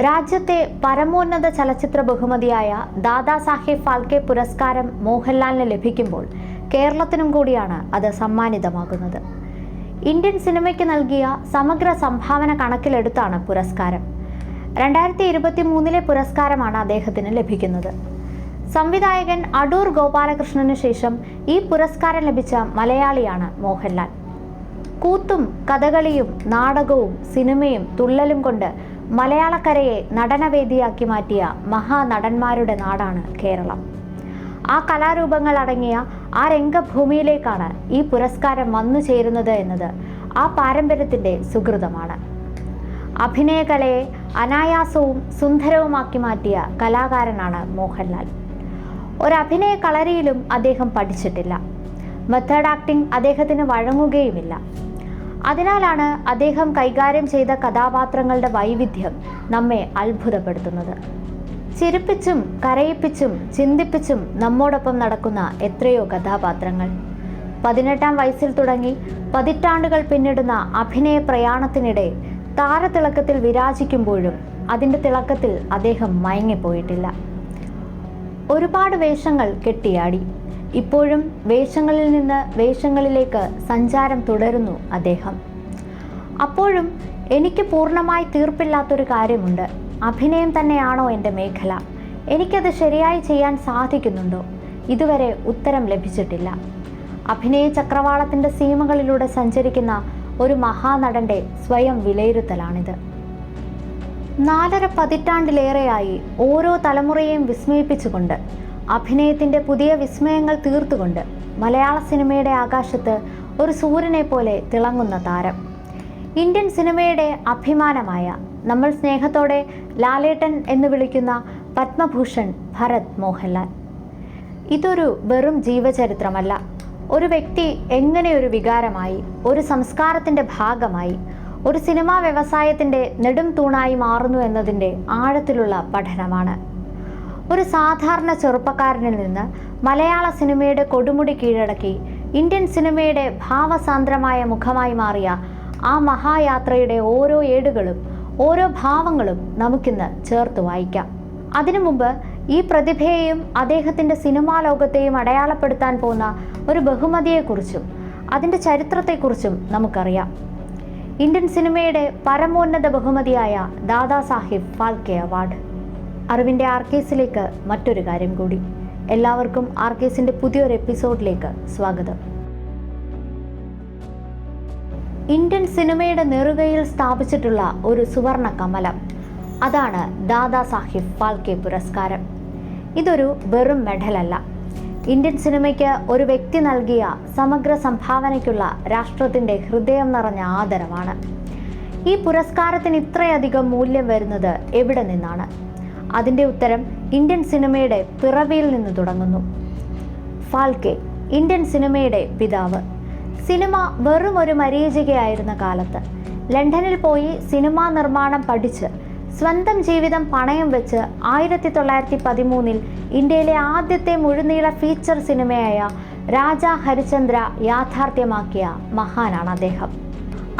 രാജ്യത്തെ പരമോന്നത ചലച്ചിത്ര ബഹുമതിയായ ദാദാസാഹേബ് ഫാൽക്കെ പുരസ്കാരം മോഹൻലാലിന് ലഭിക്കുമ്പോൾ കേരളത്തിനും കൂടിയാണ് അത് സമ്മാനിതമാകുന്നത്. ഇന്ത്യൻ സിനിമയ്ക്ക് നൽകിയ സമഗ്ര സംഭാവന കണക്കിലെടുത്താണ് പുരസ്കാരം. രണ്ടായിരത്തി ഇരുപത്തി മൂന്നിലെ പുരസ്കാരമാണ് അദ്ദേഹത്തിന് ലഭിക്കുന്നത്. സംവിധായകൻ അടൂർ ഗോപാലകൃഷ്ണന് ശേഷം ഈ പുരസ്കാരം ലഭിച്ച മലയാളിയാണ് മോഹൻലാൽ. കൂത്തും കഥകളിയും നാടകവും സിനിമയും തുള്ളലും കൊണ്ട് മലയാളക്കരയെ നടനവേദിയാക്കി മാറ്റിയ മഹാനടന്മാരുടെ നാടാണ് കേരളം. ആ കലാരൂപങ്ങൾ അടങ്ങിയ ആ രംഗഭൂമിയിലേക്കാണ് ഈ പുരസ്കാരം വന്നു ചേരുന്നത് എന്നത് ആ പാരമ്പര്യത്തിന്റെ സുഹൃതമാണ്. അഭിനയകലയെ അനായാസവും സുന്ദരവുമാക്കി മാറ്റിയ കലാകാരനാണ് മോഹൻലാൽ. ഒരു അഭിനയ കളരിയിലും അദ്ദേഹം പഠിച്ചിട്ടില്ല. മെത്തേഡ് ആക്ടിംഗ് അദ്ദേഹത്തിന് വഴങ്ങുകയുമില്ല. അതിനാലാണ് അദ്ദേഹം കൈകാര്യം ചെയ്ത കഥാപാത്രങ്ങളുടെ വൈവിധ്യം നമ്മെ അത്ഭുതപ്പെടുത്തുന്നത്. ചിരിപ്പിച്ചും കരയിപ്പിച്ചും ചിന്തിപ്പിച്ചും നമ്മോടൊപ്പം നടക്കുന്ന എത്രയോ കഥാപാത്രങ്ങൾ. പതിനെട്ടാം വയസ്സിൽ തുടങ്ങി പതിറ്റാണ്ടുകൾ പിന്നിടുന്ന അഭിനയ പ്രയാണത്തിനിടെ താരതിളക്കത്തിൽ വിരാജിക്കുമ്പോഴും അതിന്റെ തിളക്കത്തിൽ അദ്ദേഹം മയങ്ങിപ്പോയിട്ടില്ല. ഒരുപാട് വേഷങ്ങൾ കെട്ടിയാടി. ഇപ്പോഴും വേഷങ്ങളിൽ നിന്ന് വേഷങ്ങളിലേക്ക് സഞ്ചാരം തുടരുന്നു അദ്ദേഹം. അപ്പോഴും എനിക്ക് പൂർണമായി തീർപ്പില്ലാത്തൊരു കാര്യമുണ്ട്. അഭിനയം തന്നെയാണോ എന്റെ മേഖല? എനിക്കത് ശരിയായി ചെയ്യാൻ സാധിക്കുന്നുണ്ടോ? ഇതുവരെ ഉത്തരം ലഭിച്ചിട്ടില്ല. അഭിനയ ചക്രവാളത്തിന്റെ സീമകളിലൂടെ സഞ്ചരിക്കുന്ന ഒരു മഹാനടന്റെ സ്വയം വിലയിരുത്തലാണിത്. നാലര പതിറ്റാണ്ടിലേറെയായി ഓരോ തലമുറയെയും വിസ്മയിപ്പിച്ചുകൊണ്ട് അഭിനയത്തിന്റെ പുതിയ വിസ്മയങ്ങൾ തീർത്തുകൊണ്ട് മലയാള സിനിമയുടെ ആകാശത്ത് ഒരു സൂര്യനെ പോലെ തിളങ്ങുന്ന താരം. ഇന്ത്യൻ സിനിമയുടെ അഭിമാനമായ നമ്മൾ സ്നേഹത്തോടെ ലാലേട്ടൻ എന്ന് വിളിക്കുന്ന പത്മഭൂഷൺ ഭരത് മോഹൻലാൽ. ഇതൊരു വെറും ജീവചരിത്രമല്ല. ഒരു വ്യക്തി എങ്ങനെ ഒരു വികാരമായി ഒരു സംസ്കാരത്തിന്റെ ഭാഗമായി ഒരു സിനിമാ വ്യവസായത്തിന്റെ നെടും തൂണായി മാറുന്നു എന്നതിന്റെ ആഴത്തിലുള്ള പഠനമാണ്. ഒരു സാധാരണ ചെറുപ്പക്കാരനിൽ നിന്ന് മലയാള സിനിമയുടെ കൊടുമുടി കീഴടക്കി ഇന്ത്യൻ സിനിമയുടെ ഭാവസാന്ദ്രമായ മുഖമായി മാറിയ ആ മഹായാത്രയുടെ ഓരോ ഏടുകളും ഓരോ ഭാവങ്ങളും നമുക്കിന്ന് ചേർത്ത് വായിക്കാം. അതിനു മുമ്പ് ഈ പ്രതിഭയെയും അദ്ദേഹത്തിന്റെ സിനിമാ ലോകത്തെയും അടയാളപ്പെടുത്താൻ പോകുന്ന ഒരു ബഹുമതിയെക്കുറിച്ചും അതിന്റെ ചരിത്രത്തെക്കുറിച്ചും നമുക്കറിയാം. ഇന്ത്യൻ സിനിമയുടെ പരമോന്നത ബഹുമതിയായ ദാദാസാഹിബ് ഫാൽക്കെ അവാർഡ്. അറിവിന്റെ ആർ കേസിലേക്ക് മറ്റൊരു കാര്യം കൂടി. എല്ലാവർക്കും ആർ കേസിന്റെ പുതിയൊരു എപ്പിസോഡിലേക്ക് സ്വാഗതം. ഇന്ത്യൻ സിനിമയുടെ നെറുകയിൽ സ്ഥാപിച്ചിട്ടുള്ള ഒരു സുവർണ കമലം. അതാണ് ദാദാ സാഹിബ് ഫാൽക്കെ പുരസ്കാരം. ഇതൊരു വെറും മെഡലല്ല. ഇന്ത്യൻ സിനിമയ്ക്ക് ഒരു വ്യക്തി നൽകിയ സമഗ്ര സംഭാവനയ്ക്കുള്ള രാഷ്ട്രത്തിന്റെ ഹൃദയം നിറഞ്ഞ ആദരവാണ്. ഈ പുരസ്കാരത്തിന് ഇത്രയധികം മൂല്യം വരുന്നത് എവിടെ നിന്നാണ്? അതിന്റെ ഉത്തരം ഇന്ത്യൻ സിനിമയുടെ പിറവിയിൽ നിന്ന് തുടങ്ങുന്നു. ഫാൽക്കെ ഇന്ത്യൻ സിനിമയുടെ പിതാവ്. സിനിമ വെറും ഒരു മരീചികയായിരുന്ന കാലത്ത് ലണ്ടനിൽ പോയി സിനിമാ നിർമ്മാണം പഠിച്ച് സ്വന്തം ജീവിതം പണയം വെച്ച് ആയിരത്തി തൊള്ളായിരത്തി പതിമൂന്നിൽ ഇന്ത്യയിലെ ആദ്യത്തെ മുഴുനീള ഫീച്ചർ സിനിമയായ രാജ ഹരിചന്ദ്ര യാഥാർത്ഥ്യമാക്കിയ മഹാനാണ് അദ്ദേഹം.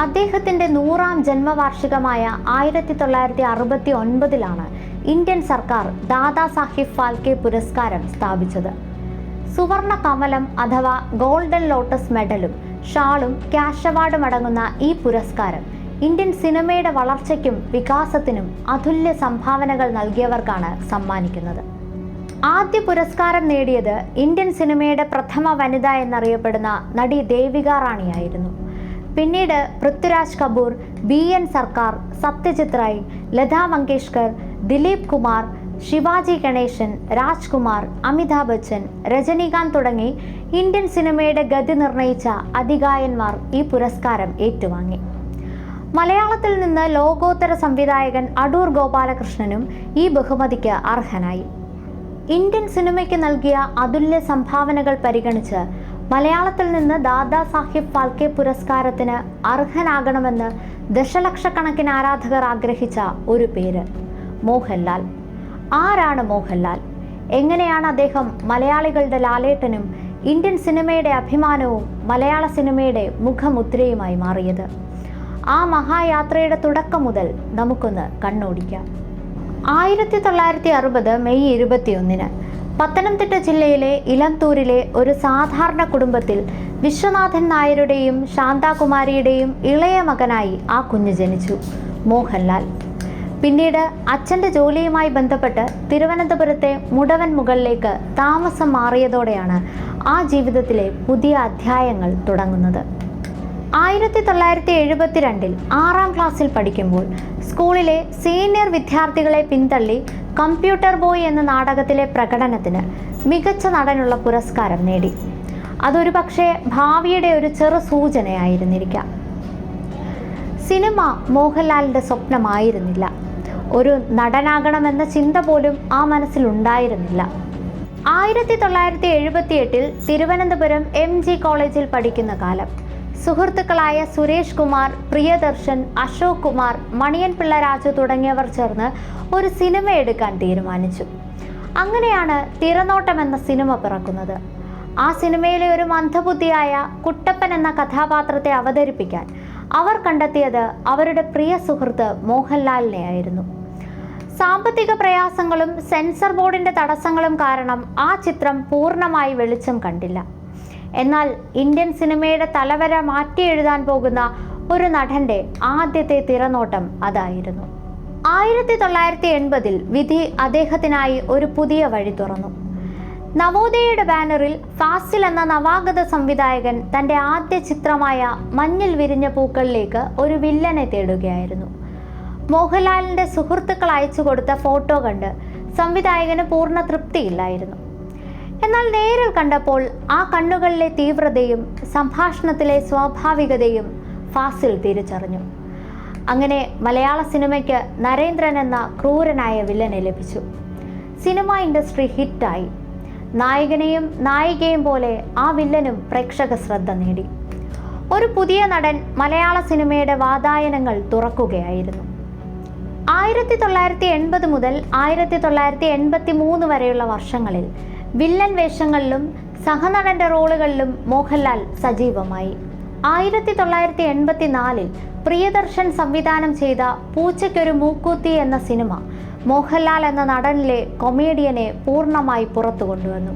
അദ്ദേഹത്തിന്റെ നൂറാം ജന്മവാർഷികമായ ആയിരത്തി തൊള്ളായിരത്തി അറുപത്തി ഒൻപതിലാണ് ഇന്ത്യൻ സർക്കാർ ദാദാ സാഹിബ് ഫാൽക്കെ പുരസ്കാരം സ്ഥാപിച്ചത്. സുവർണ കമലം അഥവാ ഗോൾഡൻ ലോട്ടസ് മെഡലും ഷാളും ക്യാഷ് അവാർഡും അടങ്ങുന്ന ഈ പുരസ്കാരം ഇന്ത്യൻ സിനിമയുടെ വളർച്ചയ്ക്കും വികാസത്തിനും അതുല്യ സംഭാവനകൾ നൽകിയവർക്കാണ് സമ്മാനിക്കുന്നത്. ആദ്യ പുരസ്കാരം നേടിയത് ഇന്ത്യൻ സിനിമയുടെ പ്രഥമ വനിത എന്നറിയപ്പെടുന്ന നടി ദേവിക റാണിയായിരുന്നു. പിന്നീട് പൃഥ്വിരാജ് കപൂർ ബി എൻ സർക്കാർ സത്യജിത് റായ് ലതാ മങ്കേഷ്കർ ദിലീപ് കുമാർ ശിവാജി ഗണേശൻ രാജ്കുമാർ അമിതാഭ് ബച്ചൻ രജനീകാന്ത് തുടങ്ങി ഇന്ത്യൻ സിനിമയുടെ ഗതി നിർണയിച്ച അതികായന്മാർ ഈ പുരസ്കാരം ഏറ്റുവാങ്ങി. മലയാളത്തിൽ നിന്ന് ലോകോത്തര സംവിധായകൻ അടൂർ ഗോപാലകൃഷ്ണനും ഈ ബഹുമതിക്ക് അർഹനായി. ഇന്ത്യൻ സിനിമയ്ക്ക് നൽകിയ അതുല്യ സംഭാവനകൾ പരിഗണിച്ച് മലയാളത്തിൽ നിന്ന് ദാദാ സാഹിബ് ഫാൽക്കെ പുരസ്കാരത്തിന് അർഹനാകണമെന്ന് ദശലക്ഷക്കണക്കിന് ആരാധകർ ആഗ്രഹിച്ച ഒരു പേര്. മോഹൻലാൽ. ആരാണ് മോഹൻലാൽ? എങ്ങനെയാണ് അദ്ദേഹം മലയാളികളുടെ ലാലേട്ടനും ഇന്ത്യൻ സിനിമയുടെ അഭിമാനവും മലയാള സിനിമയുടെ മുഖമുദ്രയുമായി മാറിയത്? ആ മഹായാത്രയുടെ തുടക്കം മുതൽ നമുക്കൊന്ന് കണ്ണോടിക്കാം. ആയിരത്തി തൊള്ളായിരത്തി അറുപത് മെയ് ഇരുപത്തിയൊന്നിന് പത്തനംതിട്ട ജില്ലയിലെ ഇലന്തൂരിലെ ഒരു സാധാരണ കുടുംബത്തിൽ വിശ്വനാഥൻ നായരുടെയും ശാന്താകുമാരിയുടെയും ഇളയ മകനായി ആ കുഞ്ഞ് ജനിച്ചു. മോഹൻലാൽ. പിന്നീട് അച്ഛന്റെ ജോലിയുമായി ബന്ധപ്പെട്ട് തിരുവനന്തപുരത്തെ മുടവൻ മുകളിലേക്ക് താമസം മാറിയതോടെയാണ് ആ ജീവിതത്തിലെ പുതിയ അധ്യായങ്ങൾ തുടങ്ങുന്നത്. ആയിരത്തി തൊള്ളായിരത്തി എഴുപത്തിരണ്ടിൽ ആറാം ക്ലാസ്സിൽ പഠിക്കുമ്പോൾ സ്കൂളിലെ സീനിയർ വിദ്യാർത്ഥികളെ പിന്തള്ളി കമ്പ്യൂട്ടർ ബോയ് എന്ന നാടകത്തിലെ പ്രകടനത്തിന് മികച്ച നടനുള്ള പുരസ്കാരം നേടി. അതൊരു പക്ഷേ ഭാവിയുടെ ഒരു ചെറു സൂചനയായിരുന്നിരിക്കാം. സിനിമ മോഹൻലാലിന്റെ സ്വപ്നമായിരുന്നില്ല. ഒരു നടനാകണമെന്ന ചിന്ത പോലും ആ മനസ്സിലുണ്ടായിരുന്നില്ല. ആയിരത്തി തൊള്ളായിരത്തി എഴുപത്തി എട്ടിൽ തിരുവനന്തപുരം എം ജി കോളേജിൽ പഠിക്കുന്ന കാലം. സുഹൃത്തുക്കളായ സുരേഷ് കുമാർ പ്രിയദർശൻ അശോക് കുമാർ മണിയൻ പിള്ള രാജു തുടങ്ങിയവർ ചേർന്ന് ഒരു സിനിമ എടുക്കാൻ തീരുമാനിച്ചു. അങ്ങനെയാണ് തിരനോട്ടം എന്ന സിനിമ പിറക്കുന്നത്. ആ സിനിമയിലെ ഒരു മന്ദബുദ്ധിയായ കുട്ടപ്പൻ എന്ന കഥാപാത്രത്തെ അവതരിപ്പിക്കാൻ അവർ കണ്ടെത്തിയത് അവരുടെ പ്രിയ സുഹൃത്ത് മോഹൻലാലിനെ ആയിരുന്നു. സാമ്പത്തിക പ്രയാസങ്ങളും സെൻസർ ബോർഡിന്റെ തടസ്സങ്ങളും കാരണം ആ ചിത്രം പൂർണമായി വെളിച്ചം കണ്ടില്ല. എന്നാൽ ഇന്ത്യൻ സിനിമയുടെ തലവര മാറ്റി എഴുതാൻ പോകുന്ന ഒരു നടന്റെ ആദ്യത്തെ തിരനോട്ടം അതായിരുന്നു. ആയിരത്തി തൊള്ളായിരത്തി എൺപതിൽ വിധി അദ്ദേഹത്തിനായി ഒരു പുതിയ വഴി തുറന്നു. നവോദയയുടെ ബാനറിൽ ഫാസിൽ എന്ന നവാഗത സംവിധായകൻ തന്റെ ആദ്യ ചിത്രമായ മഞ്ഞിൽ വിരിഞ്ഞ പൂക്കളിലേക്ക് ഒരു വില്ലനെ തേടുകയായിരുന്നു. മോഹൻലാലിന്റെ സുഹൃത്തുക്കൾ അയച്ചു കൊടുത്ത ഫോട്ടോ കണ്ട് സംവിധായകന് പൂർണ തൃപ്തിയില്ലായിരുന്നു. എന്നാൽ നേരിൽ കണ്ടപ്പോൾ ആ കണ്ണുകളിലെ തീവ്രതയും സംഭാഷണത്തിലെ സ്വാഭാവികതയും ഫാസിൽ തിരിച്ചറിഞ്ഞു. അങ്ങനെ മലയാള സിനിമയ്ക്ക് നരേന്ദ്രൻ എന്ന ക്രൂരനായ വില്ലനെ ലഭിച്ചു. സിനിമ ഇൻഡസ്ട്രി ഹിറ്റായി. നായകനെയും നായികയും പോലെ ആ വില്ലനും പ്രേക്ഷക ശ്രദ്ധ നേടി. ഒരു പുതിയ നടൻ മലയാള സിനിമയുടെ വാതായനങ്ങൾ തുറക്കുകയായിരുന്നു. ആയിരത്തി തൊള്ളായിരത്തി എൺപത് മുതൽ ആയിരത്തി തൊള്ളായിരത്തി എൺപത്തി മൂന്ന് വരെയുള്ള വർഷങ്ങളിൽ വില്ലൻ വേഷങ്ങളിലും സഹനടന്റെ റോളുകളിലും മോഹൻലാൽ സജീവമായി. ആയിരത്തി തൊള്ളായിരത്തി എൺപത്തി നാലിൽ പ്രിയദർശൻ സംവിധാനം ചെയ്ത പൂച്ചയ്ക്കൊരു മൂക്കൂത്തി എന്ന സിനിമ മോഹൻലാൽ എന്ന നടനിലെ കൊമേഡിയനെ പൂർണമായി പുറത്തു കൊണ്ടുവന്നു.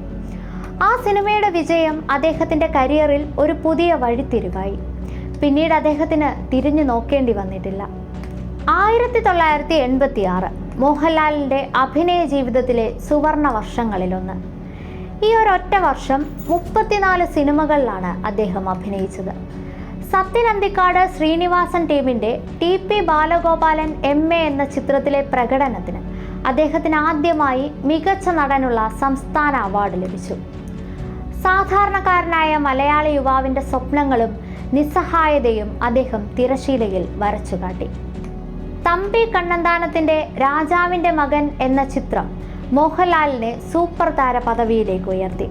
ആ സിനിമയുടെ വിജയം അദ്ദേഹത്തിന്റെ കരിയറിൽ ഒരു പുതിയ വഴിത്തിരിവായി. പിന്നീട് അദ്ദേഹത്തിന് തിരിഞ്ഞു നോക്കേണ്ടി വന്നിട്ടില്ല. ആയിരത്തി തൊള്ളായിരത്തി എൺപത്തി ആറ് മോഹൻലാലിന്റെ അഭിനയ ജീവിതത്തിലെ സുവർണ വർഷങ്ങളിലൊന്ന്. ഈ ഒരൊറ്റ വർഷം മുപ്പത്തിനാല് സിനിമകളിലാണ് അദ്ദേഹം അഭിനയിച്ചത്. സത്യൻ അന്തിക്കാട് ശ്രീനിവാസൻ ടീമിന്റെ T P Balagopalan M A എന്ന ചിത്രത്തിലെ പ്രകടനത്തിന് അദ്ദേഹത്തിന് ആദ്യമായി മികച്ച നടനുള്ള സംസ്ഥാന അവാർഡ് ലഭിച്ചു. സാധാരണക്കാരനായ മലയാളി യുവാവിന്റെ സ്വപ്നങ്ങളും നിസ്സഹായതയും അദ്ദേഹം തിരശീലയിൽ വരച്ചു കാട്ടി. തമ്പി കണ്ണന്താനത്തിന്റെ രാജാവിന്റെ മകൻ എന്ന ചിത്രം മോഹൻലാലിനെ സൂപ്പർ താര പദവിയിലേക്ക് ഉയർത്തി.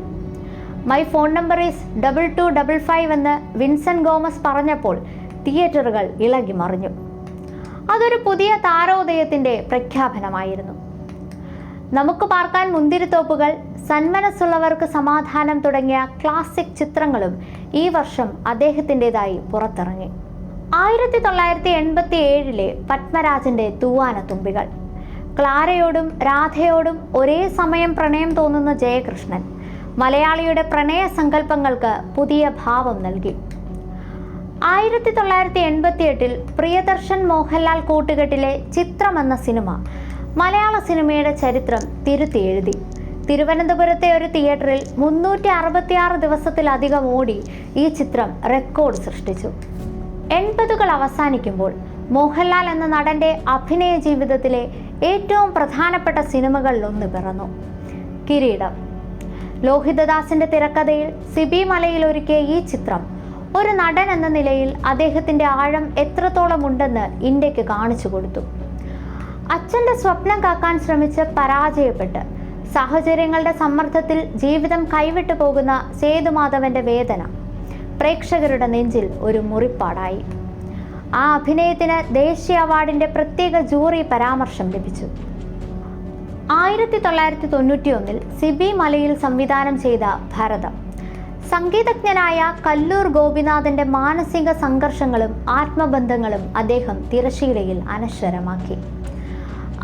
My phone number is double two double five എന്ന് വിൻസെന്റ് ഗോമസ് പറഞ്ഞപ്പോൾ തിയേറ്ററുകൾ ഇളകി മറിഞ്ഞു. അതൊരു പുതിയ താരോദയത്തിന്റെ പ്രഖ്യാപനമായിരുന്നു. നമുക്ക് പാർക്കാൻ മുന്തിരിത്തോപ്പുകൾ സന്മനസ്സുള്ളവർക്ക് സമാധാനം തുടങ്ങിയ ക്ലാസിക് ചിത്രങ്ങളും ഈ വർഷം അദ്ദേഹത്തിന്റെതായി പുറത്തിറങ്ങി. ആയിരത്തി തൊള്ളായിരത്തി എൺപത്തി ഏഴിലെ പത്മരാജന്റെ തൂവാനത്തുമ്പികൾ. ക്ലാരയോടും രാധയോടും ഒരേ സമയം പ്രണയം തോന്നുന്ന ജയകൃഷ്ണൻ. മലയാളിയുടെ പ്രണയ സങ്കല്പങ്ങൾക്ക് പുതിയ ഭാവം നൽകി. ആയിരത്തി തൊള്ളായിരത്തി എൺപത്തി എട്ടിൽ പ്രിയദർശൻ മോഹൻലാൽ കൂട്ടുകെട്ടിലെ ചിത്രം എന്ന സിനിമ മലയാള സിനിമയുടെ ചരിത്രം തിരുത്തി എഴുതി തിരുവനന്തപുരത്തെ ഒരു തിയേറ്ററിൽ മുന്നൂറ്റി അറുപത്തിയാറ് ദിവസത്തിലധികം ഓടി ഈ ചിത്രം റെക്കോർഡ് സൃഷ്ടിച്ചു. എൺപതുകൾ അവസാനിക്കുമ്പോൾ മോഹൻലാൽ എന്ന നടന്റെ അഭിനയ ജീവിതത്തിലെ ഏറ്റവും പ്രധാനപ്പെട്ട സിനിമകളിലൊന്ന് പിറന്നു. കിരീടം. ലോഹിതദാസിന്റെ തിരക്കഥയിൽ സിബി മലയിൽ ഒരുക്കിയ ഈ ചിത്രം ഒരു നടൻ എന്ന നിലയിൽ അദ്ദേഹത്തിന്റെ ആഴം എത്രത്തോളം ഉണ്ടെന്ന് ഇന്ത്യയ്ക്ക് കാണിച്ചു കൊടുത്തു. അച്ഛന്റെ സ്വപ്നം കാക്കാൻ ശ്രമിച്ച് പരാജയപ്പെട്ട് സാഹചര്യങ്ങളുടെ സമ്മർദ്ദത്തിൽ ജീവിതം കൈവിട്ടു പോകുന്ന സേതുമാധവന്റെ വേദന പ്രേക്ഷകരുടെ നെഞ്ചിൽ ഒരു മുറിപ്പാടായി. ആ അഭിനയത്തിന് ദേശീയ അവാർഡിന്റെ പ്രത്യേക ജൂറി പരാമർശം ലഭിച്ചു. ആയിരത്തി തൊള്ളായിരത്തി തൊണ്ണൂറ്റി ഒന്നിൽ സിബി മലയിൽ സംവിധാനം ചെയ്ത ഭരതം. സംഗീതജ്ഞനായ കല്ലൂർ ഗോപിനാഥന്റെ മാനസിക സംഘർഷങ്ങളും ആത്മബന്ധങ്ങളും അദ്ദേഹം തിരശീലയിൽ അനശ്വരമാക്കി.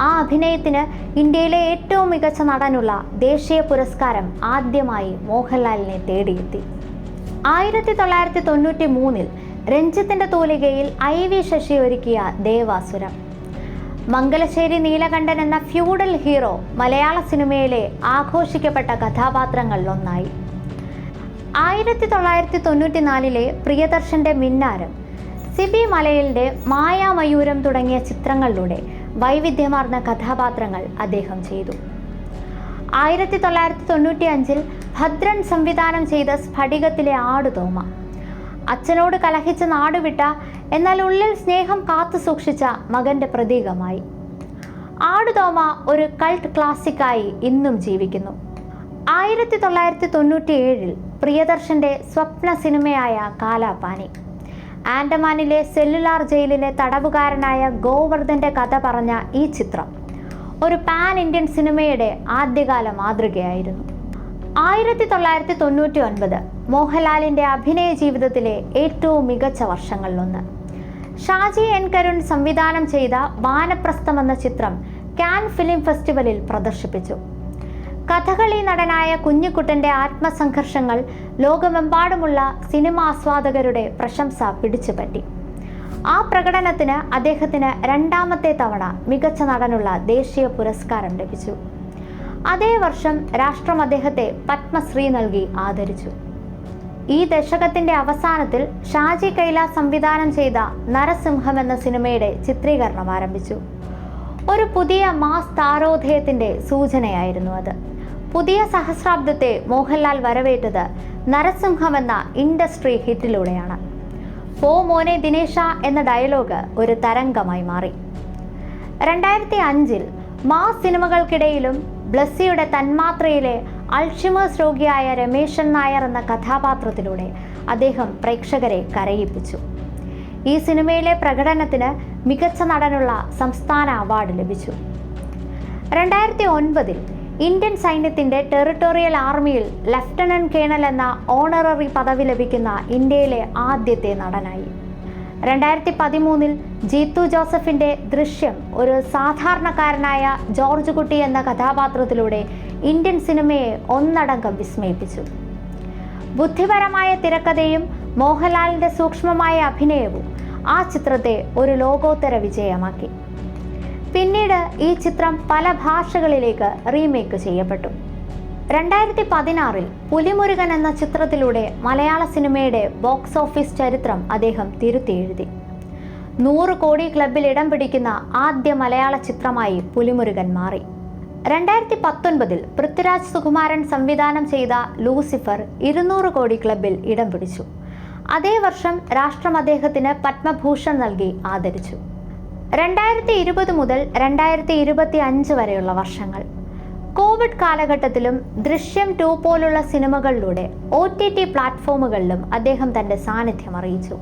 ആ അഭിനയത്തിന് ഇന്ത്യയിലെ ഏറ്റവും മികച്ച നടനുള്ള ദേശീയ പുരസ്കാരം ആദ്യമായി മോഹൻലാലിനെ തേടിയെത്തി. ആയിരത്തി തൊള്ളായിരത്തി തൊണ്ണൂറ്റി മൂന്നിൽ രഞ്ജിത്തിന്റെ തൂലികയിൽ ഐ വി ശശി ഒരുക്കിയ ദേവാസുരം. മംഗലശ്ശേരി നീലകണ്ഠൻ എന്ന ഫ്യൂഡൽ ഹീറോ മലയാള സിനിമയിലെ ആഘോഷിക്കപ്പെട്ട കഥാപാത്രങ്ങളിലൊന്നായി. ആയിരത്തി തൊള്ളായിരത്തി തൊണ്ണൂറ്റിനാലിലെ പ്രിയദർശന്റെ മിന്നാരം സിബി മലയിലിന്റെ മായാമയൂരം തുടങ്ങിയ ചിത്രങ്ങളിലൂടെ വൈവിധ്യമാർന്ന കഥാപാത്രങ്ങൾ അദ്ദേഹം ചെയ്തു. ആയിരത്തി തൊള്ളായിരത്തി തൊണ്ണൂറ്റി അഞ്ചിൽ ഭദ്രൻ സംവിധാനം ചെയ്ത സ്ഫടികത്തിലെ ആടുതോമ അച്ഛനോട് കലഹിച്ച് നാടുവിട്ട എന്നാൽ ഉള്ളിൽ സ്നേഹം കാത്തു സൂക്ഷിച്ച മകന്റെ പ്രതീകമായി. ആടുതോമ ഒരു കൾട്ട് ക്ലാസിക്കായി ഇന്നും ജീവിക്കുന്നു. ആയിരത്തി തൊള്ളായിരത്തി തൊണ്ണൂറ്റി ഏഴിൽ പ്രിയദർശന്റെ സ്വപ്ന സിനിമയായ കാലാപാനി. ആൻഡമാനിലെ സെല്ലുലാർ ജയിലിലെ തടവുകാരനായ ഗോവർദ്ധന്റെ കഥ പറഞ്ഞ ഈ ചിത്രം ഒരു പാൻ ഇന്ത്യൻ സിനിമയുടെ ആദ്യകാല മാതൃകയായിരുന്നു. ആയിരത്തി തൊള്ളായിരത്തി തൊണ്ണൂറ്റി ഒൻപത് മോഹൻലാലിന്റെ അഭിനയ ജീവിതത്തിലെ ഏറ്റവും മികച്ച വർഷങ്ങളിലൊന്ന്. ഷാജി എൻ കരുൺ സംവിധാനം ചെയ്ത വാനപ്രസ്ഥം എന്ന ചിത്രം കാൻ ഫിലിം ഫെസ്റ്റിവലിൽ പ്രദർശിപ്പിച്ചു. കഥകളി നടനായ കുഞ്ഞിക്കുട്ടന്റെ ആത്മസംഘർഷങ്ങൾ ലോകമെമ്പാടുമുള്ള സിനിമാസ്വാദകരുടെ പ്രശംസ പിടിച്ചുപറ്റി. ആ പ്രകടനത്തിന് അദ്ദേഹത്തിന് രണ്ടാമത്തെ തവണ മികച്ച നടനുള്ള ദേശീയ പുരസ്കാരം ലഭിച്ചു. അതേ വർഷം രാഷ്ട്രം അദ്ദേഹത്തെ പത്മശ്രീ നൽകി ആദരിച്ചു. ഈ ദശകത്തിന്റെ അവസാനത്തിൽ ഷാജി കൈലാസ് സംവിധാനം ചെയ്ത നരസിംഹം എന്ന സിനിമയുടെ ചിത്രീകരണം ആരംഭിച്ചു. ഒരു പുതിയ മാസ് താരോദയത്തിന്റെ സൂചനയായിരുന്നു അത്. പുതിയ സഹസ്രാബ്ദത്തെ മോഹൻലാൽ വരവേറ്റത് നരസിംഹം എന്ന ഇൻഡസ്ട്രി ഹിറ്റിലൂടെയാണ്. പോ മോനെ ദിനേശ എന്ന ഡയലോഗ് ഒരു തരംഗമായി മാറി. രണ്ടായിരത്തി അഞ്ചിൽ മാസ് സിനിമകൾക്കിടയിലും ബ്ലസ്സിയുടെ തന്മാത്രയിലെ അൾഷിമേഴ്സ് രോഗിയായ രമേശൻ നായർ എന്ന കഥാപാത്രത്തിലൂടെ അദ്ദേഹം പ്രേക്ഷകരെ കരയിപ്പിച്ചു. ഈ സിനിമയിലെ പ്രകടനത്തിന് മികച്ച നടനുള്ള സംസ്ഥാന അവാർഡ് ലഭിച്ചു. രണ്ടായിരത്തി ഒൻപതിൽ ഇന്ത്യൻ സൈന്യത്തിന്റെ ടെറിട്ടോറിയൽ ആർമിയിൽ ലഫ്റ്റനന്റ് കേണൽ എന്ന ഓണററി പദവി ലഭിക്കുന്ന ഇന്ത്യയിലെ ആദ്യത്തെ നടനായി. രണ്ടായിരത്തി പതിമൂന്നിൽ ജീത്തു ജോസഫിന്റെ ദൃശ്യം ഒരു സാധാരണക്കാരനായ ജോർജ് കുട്ടി എന്ന കഥാപാത്രത്തിലൂടെ ഇന്ത്യൻ സിനിമയെ ഒന്നടങ്കം വിസ്മയിപ്പിച്ചു. ബുദ്ധിപരമായ തിരക്കഥയും മോഹൻലാലിന്റെ സൂക്ഷ്മമായ അഭിനയവും ആ ചിത്രത്തെ ഒരു ലോകോത്തര വിജയമാക്കി. പിന്നീട് ഈ ചിത്രം പല ഭാഷകളിലേക്ക് റീമേക്ക് ചെയ്യപ്പെട്ടു. രണ്ടായിരത്തി പതിനാറിൽ പുലിമുരുകൻ എന്ന ചിത്രത്തിലൂടെ മലയാള സിനിമയുടെ ബോക്സ് ഓഫീസ് ചരിത്രം അദ്ദേഹം തിരുത്തി എഴുതി നൂറ് കോടി ക്ലബിൽ ഇടം പിടിക്കുന്ന ആദ്യ മലയാള ചിത്രമായി പുലിമുരുകൻ മാറി. രണ്ടായിരത്തി പത്തൊൻപതിൽ പൃഥ്വിരാജ് സുകുമാരൻ സംവിധാനം ചെയ്ത ലൂസിഫർ ഇരുന്നൂറ് കോടി ക്ലബിൽ ഇടം പിടിച്ചു. അതേ വർഷം രാഷ്ട്രം അദ്ദേഹത്തിന് പത്മഭൂഷൺ നൽകി ആദരിച്ചു. രണ്ടായിരത്തി ഇരുപത് മുതൽ രണ്ടായിരത്തി ഇരുപത്തി അഞ്ച് വരെയുള്ള വർഷങ്ങൾ. കോവിഡ് കാലഘട്ടത്തിലും ദൃശ്യം ടു പോലുള്ള സിനിമകളിലൂടെ ഒ ടി ടി പ്ലാറ്റ്ഫോമുകളിലും അദ്ദേഹം തന്റെ സാന്നിധ്യം അറിയിച്ചു.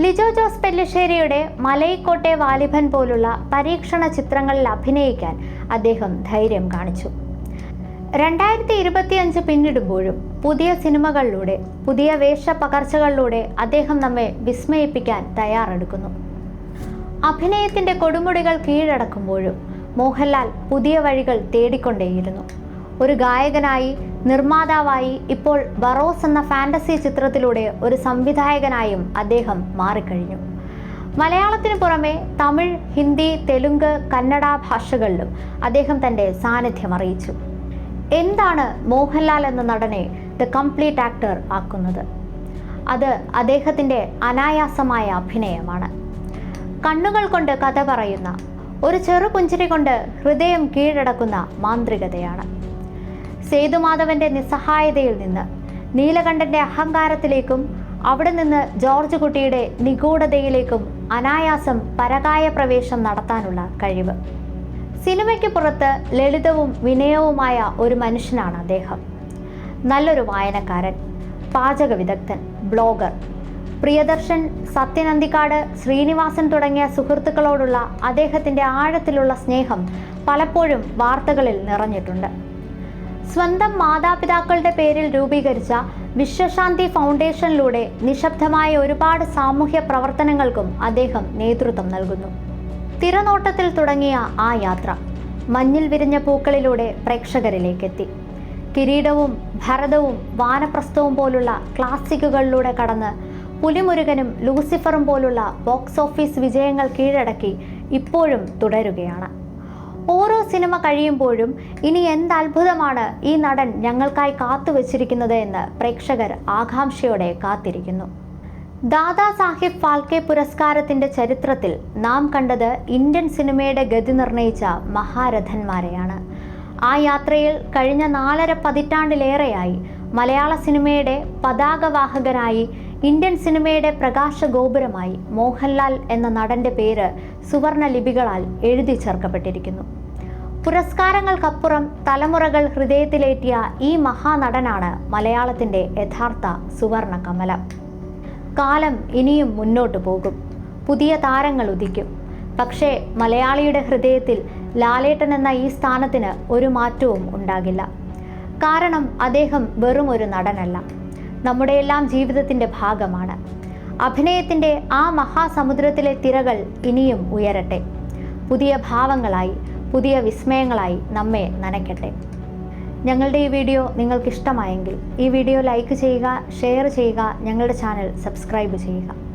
ലിജോ ജോസ് പെല്ലിശ്ശേരിയുടെ മലയിക്കോട്ടെ വാലിഭൻ പോലുള്ള പരീക്ഷണ ചിത്രങ്ങളിൽ അഭിനയിക്കാൻ അദ്ദേഹം ധൈര്യം കാണിച്ചു. രണ്ടായിരത്തി ഇരുപത്തിയഞ്ച് പിന്നിടുമ്പോഴും പുതിയ സിനിമകളിലൂടെ പുതിയ വേഷപ്പകർച്ചകളിലൂടെ അദ്ദേഹം നമ്മെ വിസ്മയിപ്പിക്കാൻ തയ്യാറെടുക്കുന്നു. അഭിനയത്തിന്റെ കൊടുമുടികൾ കീഴടക്കുമ്പോഴും മോഹൻലാൽ പുതിയ വഴികൾ തേടിക്കൊണ്ടേയിരുന്നു. ഒരു ഗായകനായി നിർമ്മാതാവായി ഇപ്പോൾ ബറോസ് എന്ന ഫാന്റസി ചിത്രത്തിലൂടെ ഒരു സംവിധായകനായും അദ്ദേഹം മാറിക്കഴിഞ്ഞു. മലയാളത്തിന് പുറമെ തമിഴ് ഹിന്ദി തെലുങ്ക് കന്നഡ ഭാഷകളിലും അദ്ദേഹം തന്റെ സാന്നിധ്യം അറിയിച്ചു. എന്താണ് മോഹൻലാൽ എന്ന നടനെ ദ കംപ്ലീറ്റ് ആക്ടർ ആക്കുന്നത്? അത് അദ്ദേഹത്തിന്റെ അനായാസമായ അഭിനയമാണ്. കണ്ണുകൾ കൊണ്ട് കഥ പറയുന്ന ഒരു ചെറു പുഞ്ചിരി കൊണ്ട് ഹൃദയം കീഴടക്കുന്ന മാന്ത്രികതയാണ്. സേതുമാധവന്റെ നിസ്സഹായതയിൽ നിന്ന് നീലകണ്ഠന്റെ അഹങ്കാരത്തിലേക്കും അവിടെ നിന്ന് ജോർജ് കുട്ടിയുടെ നിഗൂഢതയിലേക്കും അനായാസം പരകായ പ്രവേശം നടത്താനുള്ള കഴിവ്. സിനിമയ്ക്ക് പുറത്ത് ലളിതവും വിനയവുമായ ഒരു മനുഷ്യനാണ് അദ്ദേഹം. നല്ലൊരു വായനക്കാരൻ പാചക വിദഗ്ധൻ ബ്ലോഗർ. പ്രിയദർശൻ സത്യനന്ദിക്കാട് ശ്രീനിവാസൻ തുടങ്ങിയ സുഹൃത്തുക്കളോടുള്ള അദ്ദേഹത്തിന്റെ ആഴത്തിലുള്ള സ്നേഹം പലപ്പോഴും വാർത്തകളിൽ നിറഞ്ഞിട്ടുണ്ട്. സ്വന്തം മാതാപിതാക്കളുടെ പേരിൽ രൂപീകരിച്ച വിശ്വശാന്തി ഫൗണ്ടേഷനിലൂടെ നിശബ്ദമായ ഒരുപാട് സാമൂഹ്യ പ്രവർത്തനങ്ങൾക്കും അദ്ദേഹം നേതൃത്വം നൽകുന്നു. തിരനോട്ടത്തിൽ തുടങ്ങിയ ആ യാത്ര മഞ്ഞിൽ വിരിഞ്ഞ പൂക്കളിലൂടെ പ്രേക്ഷകരിലേക്കെത്തി. കിരീടവും ഭരതവും വാനപ്രസ്ഥവും പോലുള്ള ക്ലാസിക്കുകളിലൂടെ കടന്ന് പുലിമുരുകനും ലൂസിഫറും പോലുള്ള ബോക്സ് ഓഫീസ് വിജയങ്ങൾ കീഴടക്കി ഇപ്പോഴും തുടരുകയാണ്. ഓരോ സിനിമ കഴിയുമ്പോഴും ഇനി എന്ത് അത്ഭുതമാണ് ഈ നടൻ ഞങ്ങൾക്കായി കാത്തുവച്ചിരിക്കുന്നത് എന്ന് പ്രേക്ഷകർ ആകാംക്ഷയോടെ കാത്തിരിക്കുന്നു. ദാദാ സാഹിബ് ഫാൽക്കെ പുരസ്കാരത്തിന്റെ ചരിത്രത്തിൽ നാം കണ്ടത് ഇന്ത്യൻ സിനിമയുടെ ഗതി നിർണയിച്ച മഹാരഥന്മാരെയാണ്. ആ യാത്രയിൽ കഴിഞ്ഞ നാലര പതിറ്റാണ്ടിലേറെയായി മലയാള സിനിമയുടെ പതാകവാഹകനായി ഇന്ത്യൻ സിനിമയുടെ പ്രകാശ ഗോപുരമായി മോഹൻലാൽ എന്ന നടന്റെ പേര് സുവർണ ലിപികളാൽ എഴുതി ചേർക്കപ്പെട്ടിരിക്കുന്നു. പുരസ്കാരങ്ങൾക്കപ്പുറം തലമുറകൾ ഹൃദയത്തിലേറ്റിയ ഈ മഹാനടനാണ് മലയാളത്തിന്റെ യഥാർത്ഥ സുവർണ കമലം കാലം ഇനിയും മുന്നോട്ടു പോകും. പുതിയ താരങ്ങൾ ഉദിക്കും. പക്ഷേ മലയാളിയുടെ ഹൃദയത്തിൽ ലാലേട്ടൻ എന്ന ഈ സ്ഥാനത്തിന് ഒരു മാറ്റവും ഉണ്ടാകില്ല. കാരണം അദ്ദേഹം വെറും ഒരു നടനല്ല. നമ്മുടെയെല്ലാം ജീവിതത്തിന്റെ ഭാഗമാണ്. അഭിനയത്തിന്റെ ആ മഹാസമുദ്രത്തിലെ തിരകൾ ഇനിയും ഉയരട്ടെ. പുതിയ ഭാവങ്ങളായി പുതിയ വിസ്മയങ്ങളായി നമ്മെ നനയ്ക്കട്ടെ. ഞങ്ങളുടെ ഈ വീഡിയോ നിങ്ങൾക്ക് ഇഷ്ടമായെങ്കിൽ ഈ വീഡിയോ ലൈക്ക് ചെയ്യുക ഷെയർ ചെയ്യുക ഞങ്ങളുടെ ചാനൽ സബ്സ്ക്രൈബ് ചെയ്യുക.